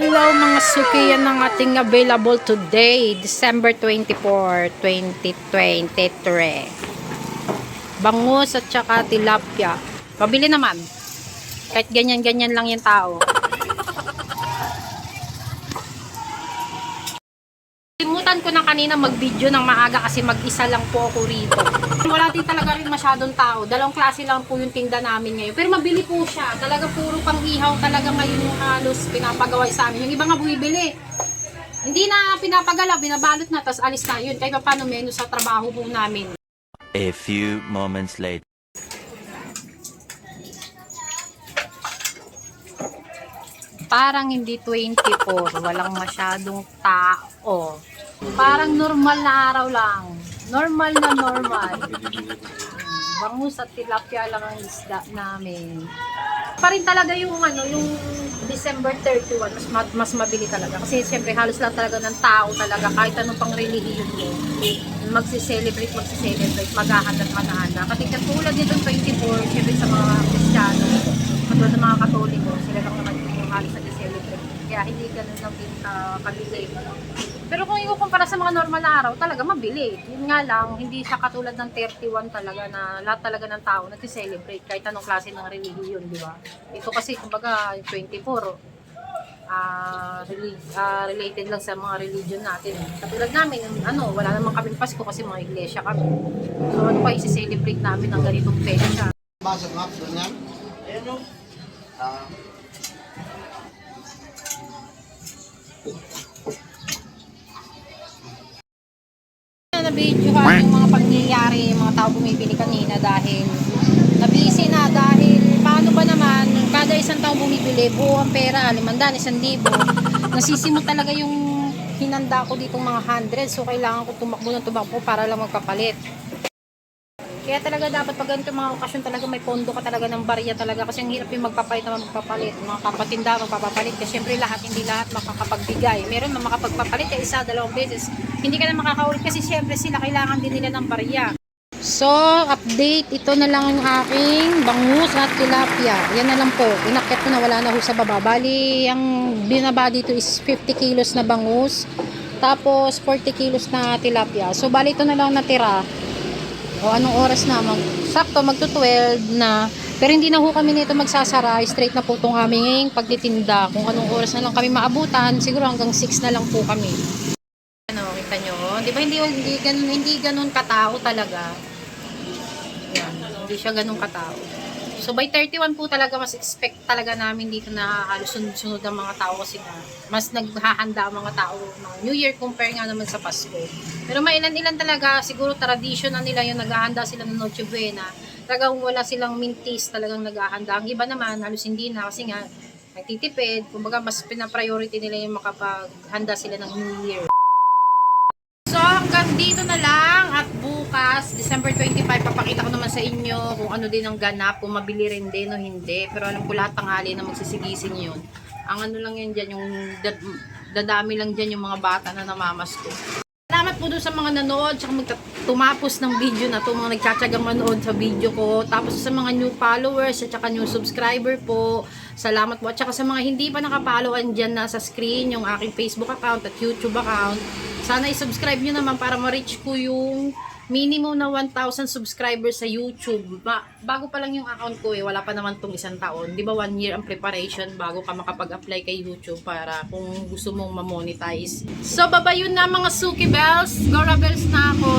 hello mga suki. Yan ang ating available today, December 24, 2023. Bangus at saka tilapia. Pabili naman. Kahit ganyan-ganyan lang yung tao. Limutan ko na kanina mag-video ng maaga kasi mag-isa lang po ako rito. Wala din talaga rin masyadong tao. Dalawang klase lang po yung tinda namin ngayon. Pero mabili po siya. Talaga puro pang ihaw talaga ngayon yung halos pinapagawa sa amin. Yung iba nga bumibili. Hindi na pinapagala, binabalot na, tapos alis na yun. Kahit pa paano menu sa trabaho po namin. A few moments later. Parang hindi 24, walang masyadong tao. Parang normal na araw lang. Normal na normal. Bangus at tilapia lang ang isda namin. Pa rin talaga yung ano, yung December 31, mas, ma- mas mabili talaga. Kasi siyempre halos lang talaga ng tao talaga, kahit anong pang relihiyon mo. Magsiselebrate, magsiselebrate, maghahanda at maghahanda. Kasi katulad nito 24, siyempre sa mga Kristiyano, katulad ng mga Katoliko, sila lang naman yung halos nag-celebrate. Kaya hindi ganun lang din uh, kabili. Pero kung ikukumpara sa mga normal na araw, talaga mabili. Yun nga lang, hindi siya katulad ng 31 talaga na lahat talaga ng tao nag-celebrate kahit anong klase ng relihiyon, di ba? Ito kasi, kumbaga, 24, ah reli- ah, related lang sa mga religion natin. Katulad namin, ano, wala namang kaming Pasko kasi mga iglesia kami. So, ano pa i-celebrate namin ng ganitong petsa? Basa nga po niyan. Ayan o. Ah, na-videohan yung mga pangyayari, yung mga tao bumibili kanina dahil nabisi na dahil paano ba naman kada isang tao bumibili buo ang pera, limandaan, isang libo. Nasisimot talaga yung hinanda ko ditong mga hundred so kailangan ko tumakbo ng tumakbo para lang magpapalit kaya talaga dapat pag ganito mga okasyon talaga may pondo ka talaga ng barya talaga kasi ang hirap yung magpapalit na magpapalit. Mga kapatinda magpapalit kasi syempre lahat hindi lahat makakapagbigay. Meron na makapagpapalit kaya isa, dalawang beses. Hindi ka na makakaulit kasi syempre sila kailangan din nila ng barya. So, update. Ito na lang yung aking bangus at tilapia. Yan na lang po. Inakit ko na wala na ho sa baba. Bali, ang binaba dito is 50 kilos na bangus. Tapos, 40 kilos na tilapia. So, bali ito na lang natira. O anong oras na? Mag, sakto, magto 12 na. Pero hindi na ho kami nito magsasara. Straight na po itong aming pagtitinda. Kung anong oras na lang kami maabutan, siguro hanggang 6 na lang po kami. Ano, kita nyo? Di ba hindi, hindi, ganun, hindi ganun katao talaga? Yan, hindi siya ganun katao. So by 31 po talaga mas expect talaga namin dito na halos sunod-sunod ang mga tao kasi nga mas naghahanda ang mga tao ng New Year compare nga naman sa Pasko. Pero may ilan-ilan talaga siguro tradition na nila yung naghahanda sila ng Noche Buena. Talagang wala silang mintis talagang naghahanda. Ang iba naman halos hindi na kasi nga nagtitipid. Kumbaga mas pina-priority nila yung makapaghanda sila ng New Year. So hanggang dito na lang at bukas, December 25, papakita ko naman sa inyo kung ano din ang ganap, kung mabili rin din o hindi. Pero alam ko lahat tanghali na magsisigising yun. Ang ano lang yun dyan, yung dad- dadami lang dyan yung mga bata na namamasko. Salamat po doon sa mga nanood, tsaka magta- tumapos ng video na to, mga nagtsatsagang manood sa video ko. Tapos sa mga new followers, at saka new subscriber po, salamat po. At saka sa mga hindi pa nakapollow, andyan na sa screen yung aking Facebook account at YouTube account. Sana i-subscribe nyo naman para ma-reach ko yung minimum na 1,000 subscribers sa YouTube. Ba- bago pa lang yung account ko eh, wala pa naman tong isang taon. Di ba one year ang preparation bago ka makapag-apply kay YouTube para kung gusto mong ma-monetize. So, baba yun na mga Suki Bells. Gora Bells na ako.